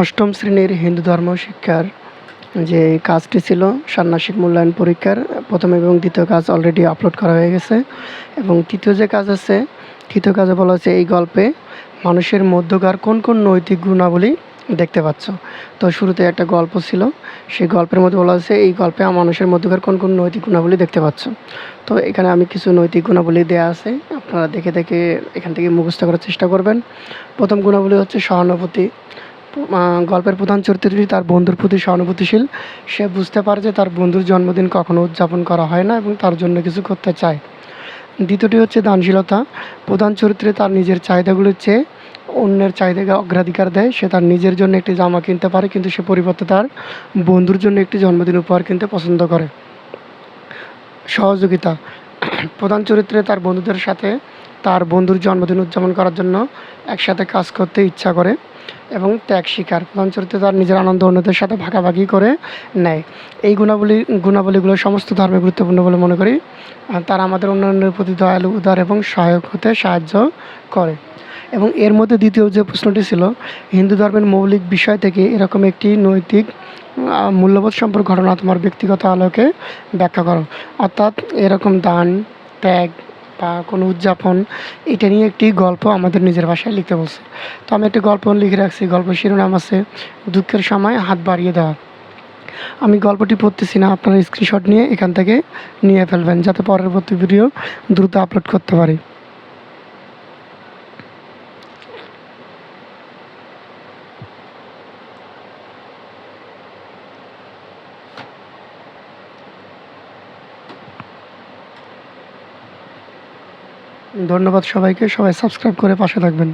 অষ্টম শ্রেণির হিন্দু ধর্ম শিক্ষার যে কাজটি ছিল, ষান্মাসিক মূল্যায়ন পরীক্ষার প্রথম এবং দ্বিতীয় কাজ অলরেডি আপলোড করা হয়ে গেছে। এবং তৃতীয় যে কাজ আছে, তৃতীয় কাজে বলা হচ্ছে এই গল্পে মানুষের মধ্যকার কোন কোন নৈতিক গুণাবলী দেখতে পাচ্ছ? তো শুরুতে একটা গল্প ছিল, সেই গল্পের মধ্যে বলা হচ্ছে এই গল্পে মানুষের মধ্যকার কোন কোন নৈতিক গুণাবলী দেখতে পাচ্ছ? তো এখানে আমি কিছু নৈতিক গুণাবলী দেওয়া আছে, আপনারা দেখে দেখে এখান থেকে মুখস্থ করার চেষ্টা করবেন। প্রথম গুণাবলী হচ্ছে সহানুভূতি। গল্পের প্রধান চরিত্রটি তার বন্ধুর প্রতি সহানুভূতিশীল। সে বুঝতে পারে যে তার বন্ধুর জন্মদিন কখনো উদযাপন করা হয় না এবং তার জন্য কিছু করতে চায়। দ্বিতীয়টি হচ্ছে দানশীলতা। প্রধান চরিত্রে তার নিজের চাহিদাগুলোর চেয়ে অন্যের চাহিদাকে অগ্রাধিকার দেয়। সে তার নিজের জন্য একটি জামা কিনতে পারে, কিন্তু সে পরিবর্তে তার বন্ধুর জন্য একটি জন্মদিন উপহার কিনতে পছন্দ করে। সহযোগিতা। প্রধান চরিত্রে তার বন্ধুদের সাথে তার বন্ধুর জন্মদিন উদযাপন করার জন্য একসাথে কাজ করতে ইচ্ছা করে। এবং ত্যাগ স্বীকার। প্রধান চরিত্রে তার নিজের আনন্দ অন্যদের সাথে ভাগাভাগি করে নেয়। এই গুণাবলী, গুণাবলীগুলো সমস্ত ধর্মে গুরুত্বপূর্ণ বলে মনে করি। তারা আমাদের অন্যান্যের প্রতি দয়ালু, উদার এবং সহায়ক হতে সাহায্য করে। এবং এর মধ্যে দ্বিতীয় যে প্রশ্নটি ছিল, হিন্দু ধর্মের মৌলিক বিষয় থেকে এরকম একটি নৈতিক মূল্যবোধ সম্পর্ক ঘটনা তোমার ব্যক্তিগত আলোকে ব্যাখ্যা করো। অর্থাৎ এরকম দান, ত্যাগ বা কোনো উদযাপন, এটা নিয়ে একটি গল্প আমাদের নিজের ভাষায় লিখতে বলছে। তো আমি একটি গল্প লিখে রাখছি গল্প শিরোনাম আছে, দুঃখের সময় হাত বাড়িয়ে দেওয়া। আমি গল্পটি পড়তেছি না, আপনারা স্ক্রিনশট নিয়ে এখান থেকে নিয়ে ফেলবেন, যাতে পরবর্তী ভিডিও দ্রুত আপলোড করতে পারি। ধন্যবাদ সবাইকে। সবাই সাবস্ক্রাইব করে পাশে থাকবেন।